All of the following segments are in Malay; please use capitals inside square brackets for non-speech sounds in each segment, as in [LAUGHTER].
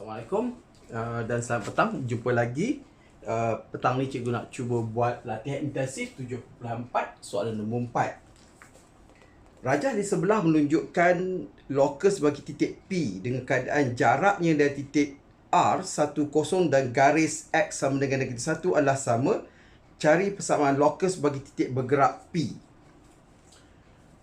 Assalamualaikum uh, dan selamat petang. Jumpa lagi. Uh, petang ni cikgu nak cuba buat latihan intensif 7.4 soalan nombor 4. Rajah di sebelah menunjukkan locus bagi titik P dengan keadaan jaraknya dari titik R 10 dan garis X sama dengan negatif 1 adalah sama. Cari persamaan locus bagi titik bergerak P.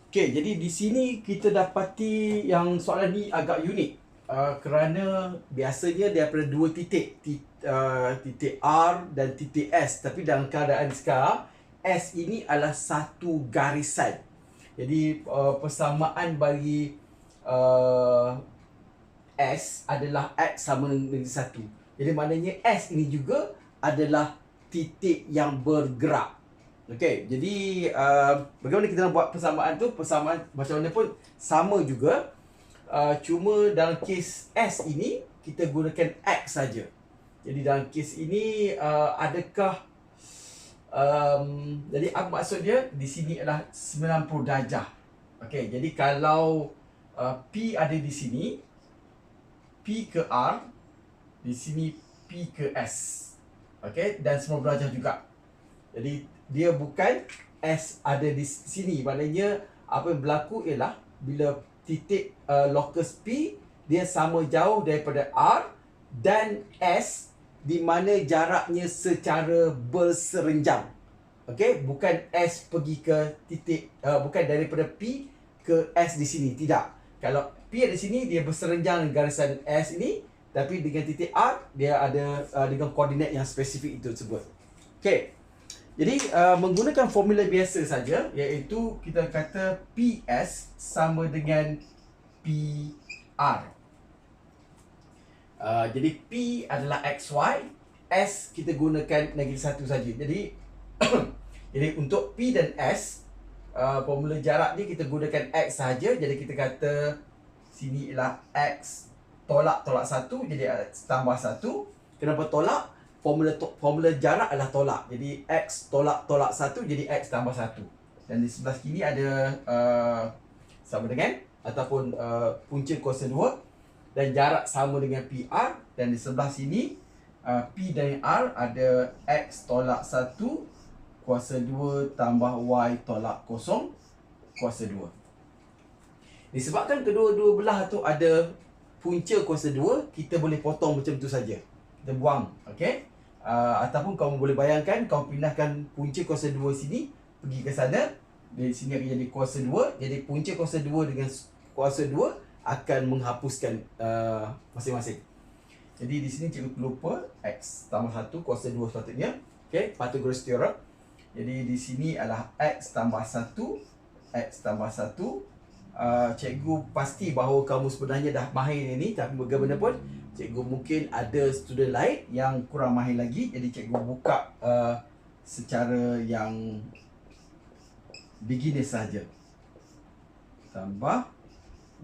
Okey, jadi di sini kita dapati yang soalan ni agak unik uh, kerana biasanya daripada dua titik uh, titik R dan titik S. Tapi dalam keadaan sekarang S ini adalah satu garisan. Jadi uh, persamaan bagi uh, S adalah X sama dengan satu. Jadi maknanya S ini juga adalah titik yang bergerak. Okey, jadi uh, bagaimana kita nak buat persamaan tu? Persamaan macam mana pun sama juga uh, cuma dalam kes S ini kita gunakan X saja. Jadi dalam kes ini uh, adakah um, jadi apa maksud dia di sini adalah 90 darjah. Okey, jadi kalau uh, P ada di sini P ke R di sini P ke S. Okey, dan 90 darjah juga. Jadi dia bukan S ada di sini. Maknanya apa yang berlaku ialah bila titik uh, locus P dia sama jauh daripada R dan S di mana jaraknya secara berserenjang. Okey, bukan S pergi ke titik uh, bukan daripada P ke S di sini, tidak. Kalau P ada di sini dia berserenjang dengan garisan S ini, tapi dengan titik R dia ada uh, dengan koordinat yang spesifik itu tersebut. Okey. Jadi uh, menggunakan formula biasa saja iaitu kita kata PS sama dengan PR. Uh, jadi P adalah XY, S kita gunakan negatif satu saja. Jadi [COUGHS] jadi untuk P dan S uh, formula jarak ni kita gunakan X saja. Jadi kita kata sini ialah X tolak tolak satu jadi X tambah satu. Kenapa tolak? Formula to, formula jarak adalah tolak. Jadi x tolak tolak satu jadi x tambah satu. Dan di sebelah kiri ada uh, sama dengan ataupun uh, punca kuasa dua dan jarak sama dengan PR dan di sebelah sini uh, P dan R ada X tolak satu kuasa dua tambah Y tolak kosong kuasa dua. Disebabkan kedua-dua belah tu ada punca kuasa dua, kita boleh potong macam tu saja. Kita buang, okey? Uh, ataupun kamu boleh bayangkan kau pindahkan punca kuasa 2 sini pergi ke sana di sini akan jadi kuasa 2 jadi punca kuasa 2 dengan kuasa 2 akan menghapuskan uh, masing-masing. Jadi di sini cikgu terlupa x tambah 1 kuasa 2 sepatutnya. Okey Pythagoras theorem jadi di sini adalah x tambah 1 x tambah 1 uh, cikgu pasti bahawa kamu sebenarnya dah mahir ini tapi bagaimanapun cikgu mungkin ada student lain yang kurang mahir lagi jadi cikgu buka uh, secara yang beginner saja. Tambah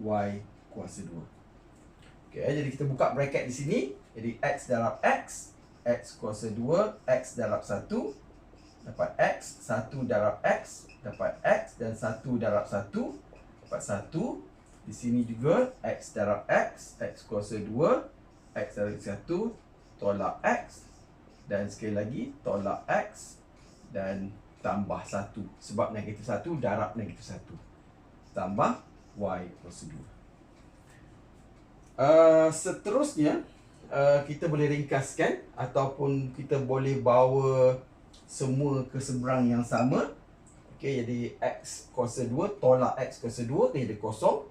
y kuasa 2 okay, jadi kita buka bracket di sini. Jadi x darab x x kuasa 2 x darab 1 dapat x 1 darab x dapat x dan 1 darab 1 dapat 1 di sini juga x darab x x kuasa 2 X darab 1 tolak X dan sekali lagi tolak X dan tambah 1 sebab negatif 1 darab negatif 1 tambah Y kuasa 2 uh, seterusnya uh, kita boleh ringkaskan ataupun kita boleh bawa semua ke seberang yang sama Okay, jadi X kuasa 2 tolak X kuasa 2 jadi kosong.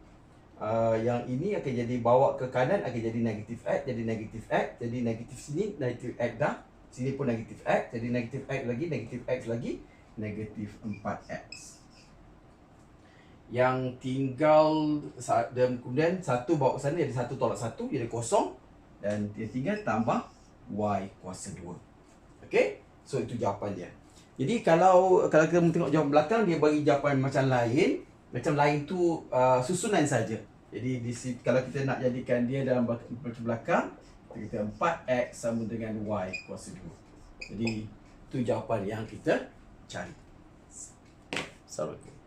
Uh, yang ini akan jadi bawa ke kanan akan jadi negatif x jadi negatif x jadi negatif sini negatif x dah. Sini pun negatif x jadi negatif x lagi negatif x lagi negatif 4x yang tinggal dan kemudian satu bawa ke sana jadi satu tolak satu jadi kosong. Dan yang tinggal tambah y kuasa 2 okey? So itu jawapan dia jadi kalau kalau kita tengok jawapan belakang dia bagi jawapan macam lain macam lain tu uh, susunan saja jadi di kalau kita nak jadikan dia dalam baca belakang, kita kata 4x sama dengan y kuasa 2. Jadi itu jawapan yang kita cari. Assalamualaikum.